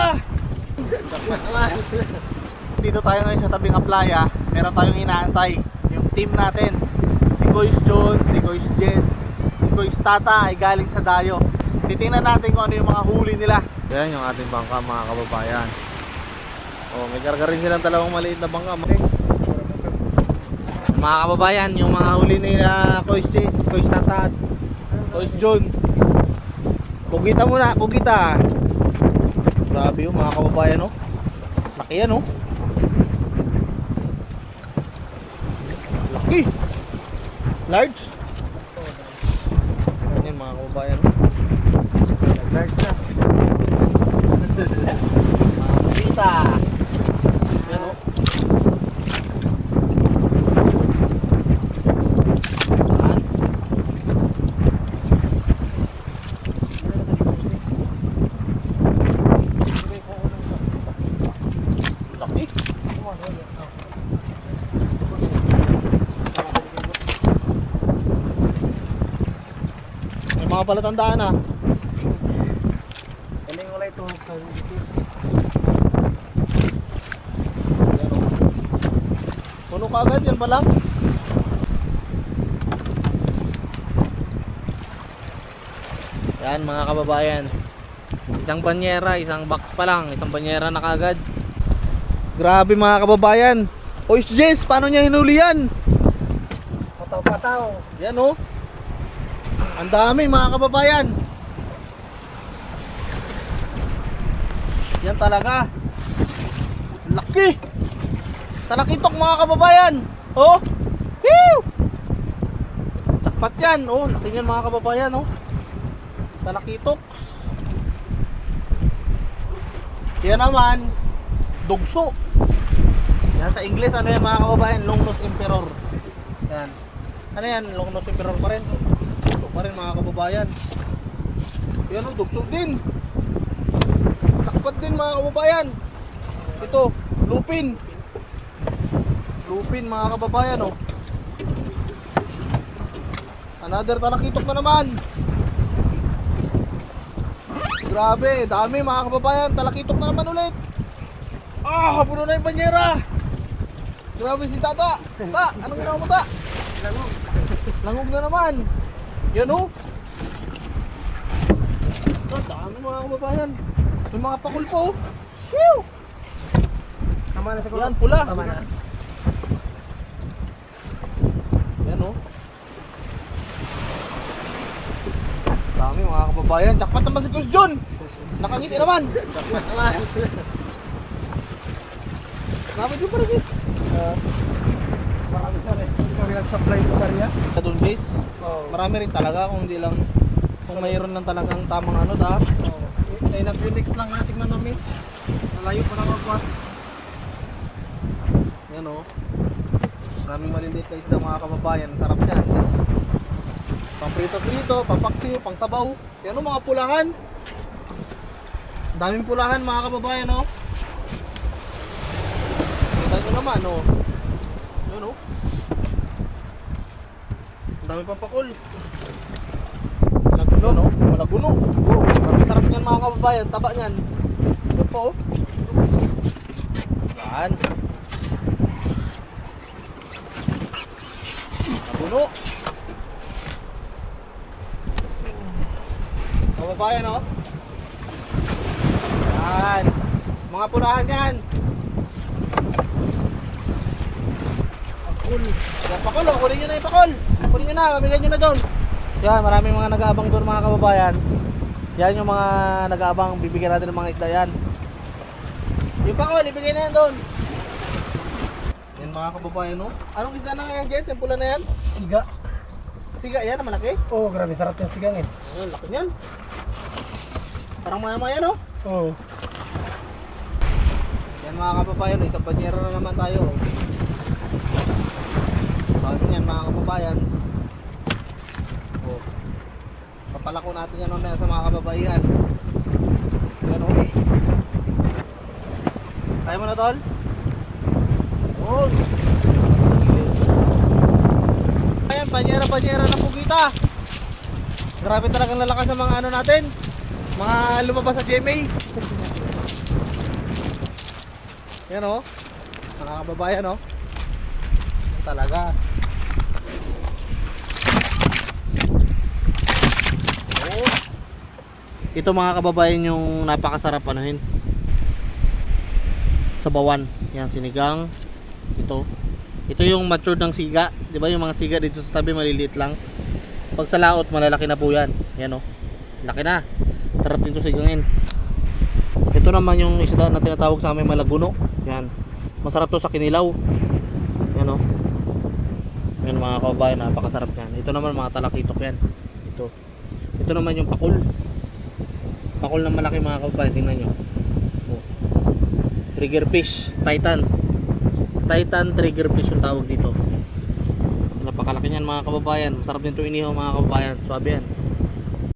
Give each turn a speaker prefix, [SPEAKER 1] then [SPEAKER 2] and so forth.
[SPEAKER 1] banyera! Dito tayo ngayon sa tabing playa. Meron tayong inaantay. Yung team natin. Si Kois John, si Kois Jess, si Kois Tata ay galing sa Dayo. Titingnan natin kung ano yung mga huli nila. Yan yung ating bangka mga kababayan. Oh, may karga rin silang dalawang maliit na bangka. Mga kababayan, yung mga huli nila Kois Jess, Kois Tata at Kois John. Pugita muna, pugita. Grabe yung mga kababayan oh. Laki yan oh. Laki. Large. Yan mga kababayan oh. Large na. mga pugita. Yan oh. Yan. Laki. Palatandaan ah.
[SPEAKER 2] Galing wala ito sa.
[SPEAKER 1] Puno ka agad yan pa lang. Yan mga kababayan. Isang banyera, isang box pa lang, isang banyera na kagad. Grabe mga kababayan. Oy, Jess, paano niya hinuli yan?
[SPEAKER 2] pataw-pataw.
[SPEAKER 1] Yan oh. Ang dami mga kababayan. Yan talaga. Laki. Talakitok mga kababayan. Oh. Woo! Takpat yan. Oh, yan mga kababayan oh. Talakitok. Yan naman, dugso. Yan sa English, ano yan mga kababayan? Longnose Emperor. Yan. Ano yan? Longnose Emperor pa rin. Pa rin mga kababayan. Yan o, dugso din. Takpat din mga kababayan. Ito, lupin. Lupin mga kababayan oh. Another talakitok na naman. Grabe, dami mga kababayan. Talakitok na naman ulit. Ah, puno na yung banyera. Grabe si Tata. Ta, anong ginawa mo ta?
[SPEAKER 2] Langog.
[SPEAKER 1] Langog na naman. Yan oh. Ah, dami mga kababayan. May mga pakul po. oh. Phew!
[SPEAKER 2] Tama na siguro.
[SPEAKER 1] Yan, pula.
[SPEAKER 2] Tama na.
[SPEAKER 1] Yan oh. Dami mga kababayan. Jackpot naman si Kus John. Nakangiti naman.
[SPEAKER 2] Jackpot naman.
[SPEAKER 1] Dami din para guys.
[SPEAKER 2] Uh, marami sa rin. Kami nag-supply ko kariya.
[SPEAKER 1] Sa doon guys.
[SPEAKER 2] Oo.
[SPEAKER 1] Marami rin talaga kung hindi lang kung mayroon lang talagang tamang ano da.
[SPEAKER 2] Oo. Ay, nag-unix lang nga tingnan namin. Nalayo pa na magkwat.
[SPEAKER 1] Yan oh. Maraming maliliit na isda mga kababayan. Sarap yan. Yan. Pang prito-prito, pang paksiw, pang sabaw. Yan oh mga pulahan. Daming pulahan mga kababayan oh. Kita nyo naman oh. Yan oh. Dami pang pakul. Malaguno no? Malaguno. Oh, grabe sarap niyan mga kababayan. Taba niyan. Yan po oh. Yan. Nabuno. Kababayan oh. Yan. Mga pulahan yan. Pakul. Pakul oh. Kunin nyo na yung pakul. Kunin nyo na. Mabigyan nyo na doon. Yan, maraming mga nag-aabang doon mga kababayan. Yan yung mga nag-aabang bibigyan natin ng mga isda yan. Yung pakul, ibigay na yan doon. Yan mga kababayan oh. Anong isda na ngayon guys? Yung pula na yan?
[SPEAKER 2] Siga.
[SPEAKER 1] Siga yan, malaki.
[SPEAKER 2] Oo, oh, grabe sarap yung sigang eh.
[SPEAKER 1] Oh, laki niyan. Parang maya-maya no?
[SPEAKER 2] Oo.
[SPEAKER 1] Yan mga kababayan, isang banyera na naman tayo. Bago yan mga kababayan. Oh. Papalako natin yan mamaya sa mga kababaihan. Yan oh. Kaya mo na tol? Oh. Ayan, banyera-banyera na pugita. Grabe talagang lalakas ng mga ano natin. Mga lumabas sa GMA. Yan o. Mga kababayan o. Yan talaga. Oh. Ito mga kababayan yung napakasarap anuhin. Sabawan. Yan sinigang. Ito. Ito yung matured ng siga. 'Di ba yung mga siga dito sa tabi maliliit lang. Pag sa laot malalaki na po yan. Yan o. Laki na. Tarap din to sigangin. Ito naman yung isda na tinatawag sa amin malaguno. Yan. Masarap to sa kinilaw. Yan o. Yan mga kababayan, napakasarap yan. Ito naman mga talakitok yan. Ito. Ito naman yung pakul. Pakul na malaki mga kababayan, tingnan nyo. Oh. Trigger fish, titan. Titan trigger fish yung tawag dito. Napakalaki niyan mga kababayan. Masarap din ito inihaw mga kababayan. Swabe yan.